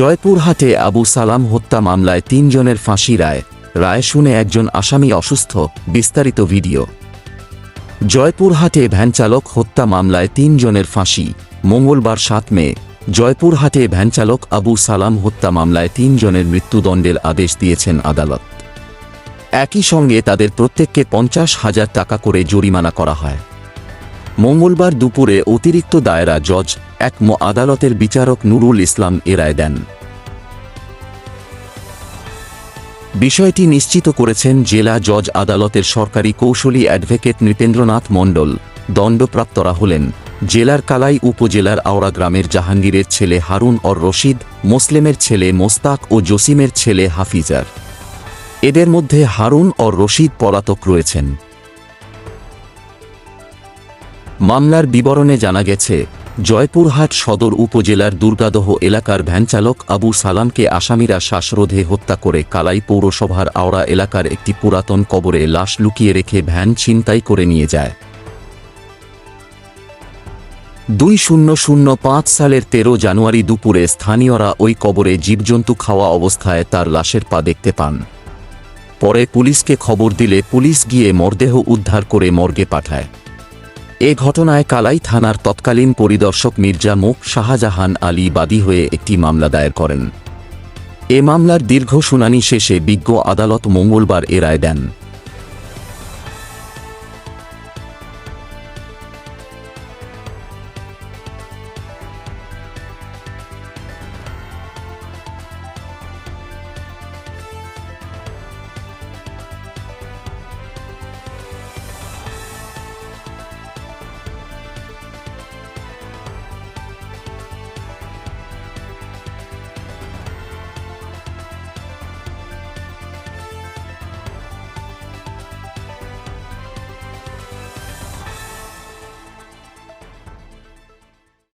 জয়পুরহাটে আবু সালাম হত্যা মামলায় তিনজনের ফাঁসি রায়। রায় শুনে একজন আসামি অসুস্থ, বিস্তারিত ভিডিও। জয়পুরহাটে ভ্যানচালক হত্যা মামলায় তিনজনের ফাঁসি, মঙ্গলবার সাত মে। জয়পুরহাটে ভ্যানচালক আবু সালাম হত্যা মামলায় তিনজনের মৃত্যুদণ্ডের আদেশ দিয়েছেন আদালত। একই সঙ্গে তাদের প্রত্যেককে পঞ্চাশ হাজার টাকা করে জরিমানা করা হয়। মঙ্গলবার দুপুরে অতিরিক্ত দায়রা জজ এক আদালতের বিচারক নুরুল ইসলাম এ রায় দেন। বিষয়টি নিশ্চিত করেছেন জেলা জজ আদালতের সরকারি কৌশলী অ্যাডভোকেট নৃপেন্দ্রনাথ মণ্ডল। দণ্ডপ্রাপ্তরা হলেন জেলার কালাই উপজেলার আওড়া গ্রামের জাহাঙ্গীরের ছেলে হারুন অর রশিদ, মোসলেমের ছেলে মোস্তাক ও জসিমের ছেলে হাফিজার। এদের মধ্যে হারুন অর রশিদ পলাতক রয়েছেন। মামলার বিবরণে জানা গেছে জয়পুরহাট সদর উপজেলার দুর্গাদহ এলাকার ভ্যানচালক আবু সালামকে আসামিরা শ্বাসরোধে হত্যা করে কালাই পৌরসভার আওড়া এলাকার একটি পুরাতন কবরে লাশ লুকিয়ে রেখে ভ্যান ছিনতাই করে নিয়ে যায়। দুই শূন্য শূন্য পাঁচ সালের তেরো জানুয়ারি দুপুরে স্থানীয়রা ওই কবরে জীবজন্তু খাওয়া অবস্থায় তার লাশের পা দেখতে পান। পরে পুলিশকে খবর দিলে পুলিশ গিয়ে মরদেহ উদ্ধার করে মর্গে পাঠায়। এ ঘটনায় কালাই থানার তৎকালীন পরিদর্শক মির্জা মুখ শাহজাহান আলী বাদী হয়ে একটি মামলা দায়ের করেন। এ মামলার দীর্ঘ শুনানি শেষে বিজ্ঞ আদালত মঙ্গলবার এ রায় দেন।